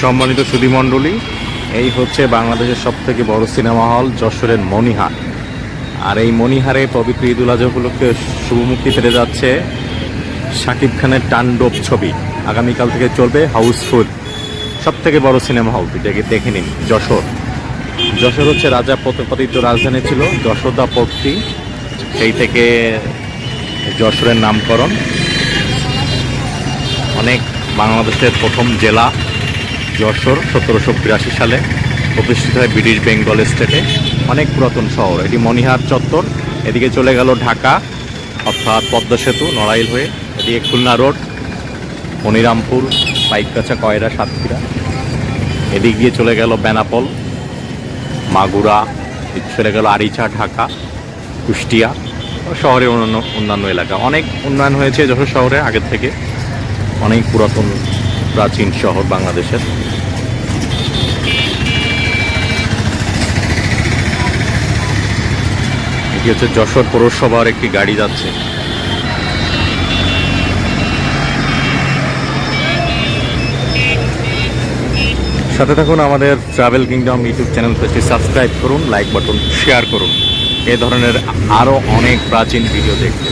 সম্মানিত সুধীমণ্ডলী এই হচ্ছে বাংলাদেশের সব থেকে বড় সিনেমা হল যশোরের মণিহার। আর এই মণিহারে পবিত্র ঈদুল আজহা উপলক্ষে শুভমুক্তি পেতে যাচ্ছে শাকিব খানের তাণ্ডব ছবি। আগামীকাল থেকে চলবে হাউসফুল সব থেকে বড় সিনেমা হল। এটাকে দেখে নিন, যশোর। যশোর হচ্ছে রাজা পতিত রাজধানী ছিল, যশোদা পট্টি সেই থেকে যশোরের নামকরণ। অনেক বাংলাদেশের প্রথম জেলা। যশোর, সতেরোশো বিরাশি সালে প্রতিষ্ঠিত হয় ব্রিটিশ বেঙ্গল স্টেটে। অনেক পুরাতন শহর। এটি মণিহার চত্বর। এদিকে চলে গেল ঢাকা, অর্থাৎ পদ্মা সেতু, নড়াইল হয়ে। এদিকে খুলনা রোড, মনিরামপুর পাইকগাছা কয়রা, সাতক্ষীরা। এদিক দিয়ে চলে গেল বেনাপল, মাগুরা চলে গেল আরিচা, ঢাকা, কুষ্টিয়া। শহরের অন্যান্য অন্যান্য এলাকা। অনেক উন্নয়ন হয়েছে যশোর শহরে আগের থেকে। অনেক পুরাতন প্রাচীন শহর বাংলাদেশের। এটি হচ্ছে যশোর পৌরসভার একটি গাড়ি যাচ্ছে। সাথে থাকুন আমাদের ট্রাভেল কিংডম ইউটিউব চ্যানেল পেজটি সাবস্ক্রাইব করুন, লাইক বাটন, শেয়ার করুন। এ ধরনের আরও অনেক প্রাচীন ভিডিও দেখতে।